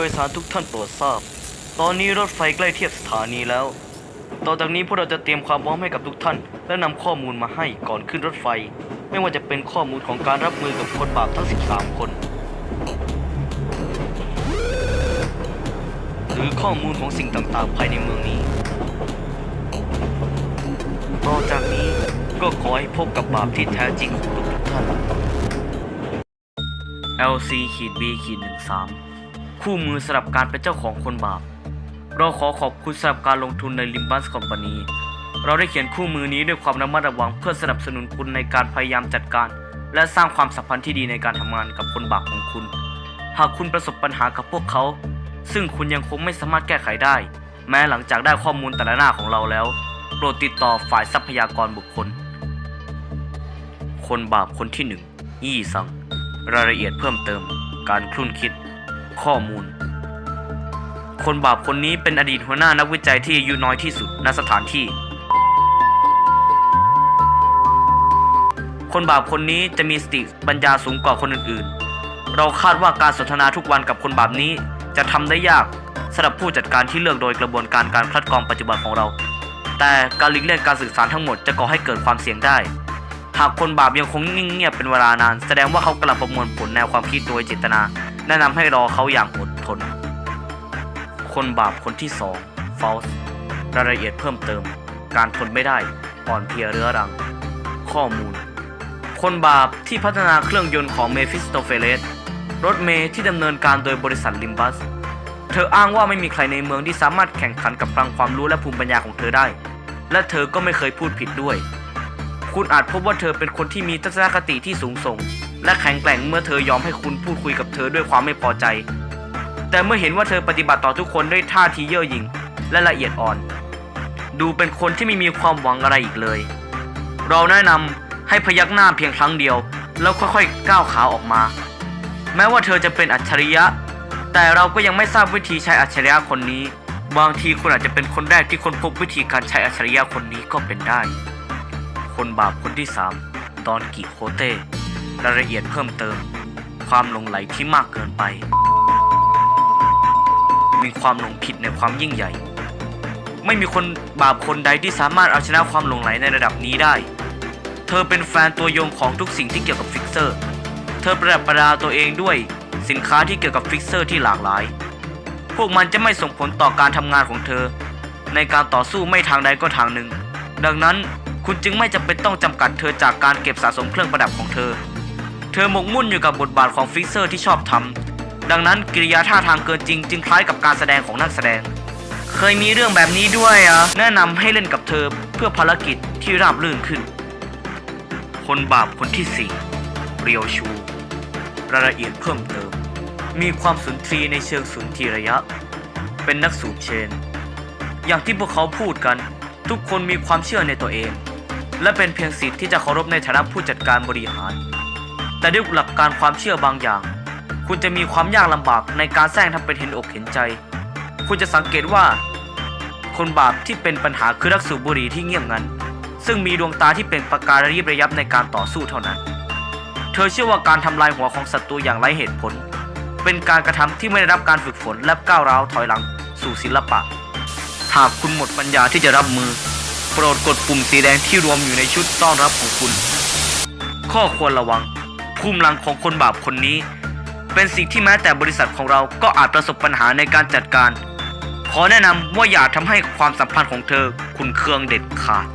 โดยสารทุกท่านโปรดทราบ ตอนนี้รถไฟใกล้เทียบสถานีแล้ว ต่อจากนี้พวกเราจะเตรียมความพร้อมให้กับทุกท่าน และนำข้อมูลมาให้ก่อนขึ้นรถไฟ ไม่ว่าจะเป็นข้อมูลของการรับมือกับคนบาปทั้ง 13 คน หรือข้อมูลของสิ่งต่างๆ ภายในเมืองนี้ ต่อจากนี้ก็ขอให้พบกับบาปที่แท้จริงของทุกท่าน LC ขีด B ขีด 13 คู่มือสำหรับการเป็นเจ้าของคนบาป เราขอขอบคุณสำหรับการลงทุนใน Limbus Company เราได้เขียนคู่มือนี้ด้วยความระมัดระวังเพื่อสนับสนุนคุณในการพยายามจัดการ และสร้างความสัมพันธ์ที่ดีในการทำงานกับคนบาปของคุณ หากคุณประสบปัญหากับพวกเขา ซึ่งคุณยังคงไม่สามารถแก้ไขได้ แม้หลังจากได้ข้อมูลแต่ละหน้าของเราแล้ว โปรดติดต่อฝ่ายทรัพยากรบุคคล คนบาปคนที่หนึ่งยี่ซัง รายละเอียดเพิ่มเติม การคลุ่นคิด ข้อมูล คนบาปคนนี้เป็นอดีตหัวหน้านักวิจัยที่อายุน้อยที่สุดณสถานที่ คนบาปคนนี้จะมีสติปัญญาสูงกว่าคนอื่นๆ เราคาดว่าการสนทนาทุกวันกับคนบาปนี้จะทำได้ยากสำหรับผู้จัดการที่เลือกโดยกระบวนการการคัดกรองปัจจุบันของเรา แต่การหลีกเลี่ยงการสื่อสารทั้งหมดจะก่อให้เกิดความเสี่ยงได้ หากคนบาปยังคงนิ่งเงียบเป็นเวลานาน แสดงว่าเขากำลังประมวลผลแนวความคิดโดยเจตนา แนะนำให้รอเขาอย่างอดทน คนบาปคนที่สองฟอสรายละเอียดเพิ่มเติม การทนไม่ได้ อ่อนเพลียเรื้อรัง ข้อมูล คนบาปที่พัฒนาเครื่องยนต์ของเมฟิสโตเฟเลสรถเมย์ที่ดำเนินการโดยบริษัทลิมบัส เธออ้างว่าไม่มีใครในเมืองที่สามารถแข่งขันกับพลังความรู้และภูมิปัญญาของเธอได้ และเธอก็ไม่เคยพูดผิดด้วย คุณอาจพบว่าเธอเป็นคนที่มีทัศนคติที่สูงส่ง และแข็งแกร่งเมื่อเธอยอมให้คุณพูดคุยกับเธอด้วยความไม่พอใจ แต่เมื่อเห็นว่าเธอปฏิบัติต่อทุกคนด้วยท่าทีเย่อหยิ่งและละเอียดอ่อน ดูเป็นคนที่ไม่มีความหวังอะไรอีกเลย เราแนะนำให้พยักหน้าเพียงครั้งเดียว แล้วค่อยๆก้าวขาออกมา แม้ว่าเธอจะเป็นอัจฉริยะ แต่เราก็ยังไม่ทราบวิธีใช้อัจฉริยะคนนี้ บางทีคุณอาจจะเป็นคนแรกที่ค้นพบวิธีการใช้อัจฉริยะคนนี้ก็เป็นได้ คนบาปคนที่3ตอนกิโคเต้ รายละเอียดเพิ่มเติม ความหลงไหลที่มากเกินไป มีความหลงผิดในความยิ่งใหญ่ ไม่มีคนบาปคนใดที่สามารถเอาชนะความหลงไหลในระดับนี้ได้ เธอเป็นแฟนตัวยงของทุกสิ่งที่เกี่ยวกับฟิกเซอร์ เธอประดับประดาตัวเองด้วยสินค้าที่เกี่ยวกับฟิกเซอร์ที่หลากหลาย พวกมันจะไม่ส่งผลต่อการทำงานของเธอ ในการต่อสู้ไม่ทางใดก็ทางหนึ่ง ดังนั้นคุณจึงไม่จำเป็นต้องจำกัดเธอจากการเก็บสะสมเครื่องประดับของเธอ เธอหมกมุ่นอยู่กับบทบาทของฟิกเซอร์ที่ชอบทำดังนั้นกิริยาท่าทางเกินจริง จึงคล้ายกับการแสดงของนักแสดง เคยมีเรื่องแบบนี้ด้วยอะแนะนำให้เล่นกับเธอเพื่อภารกิจที่ราบรื่นขึ้น คนบาปคนที่สี่เรียวชู รายละเอียดเพิ่มเติม มีความสุนทรีในเชิงสุนทรีระยะ เป็นนักสูบเชน อย่างที่พวกเขาพูดกัน ทุกคนมีความเชื่อในตัวเอง และเป็นเพียงสิทธิ์ที่จะเคารพในฐานะผู้จัดการบริหาร แต่ด้วยหลักการความเชื่อบางอย่าง คุณจะมีความยากลำบากในการแสร้งทำเป็นเห็นอกเห็นใจ คุณจะสังเกตว่า คนบาปที่เป็นปัญหาคือนักสูบบุหรี่ที่เงียบงัน ซึ่งมีดวงตาที่เป็นประกายระยิบระยับในการต่อสู้เท่านั้น เธอเชื่อว่าการทำลายหัวของศัตรูอย่างไร้เหตุผล เป็นการกระทำที่ไม่ได้รับการฝึกฝนและก้าวร้าวถอยหลังสู่ศิลปะ หากคุณหมดปัญญาที่จะรับมือ โปรดกดปุ่มสีแดงที่รวมอยู่ในชุดต้อนรับของคุณ ข้อควรระวัง ภูมิหลังของคนบาปคนนี้ เป็นสิ่งที่แม้แต่บริษัทของเราก็อาจประสบปัญหาในการจัดการ ขอแนะนำว่าอย่าทำให้ความสัมพันธ์ของเธอขุนเคืองเด็ดขาด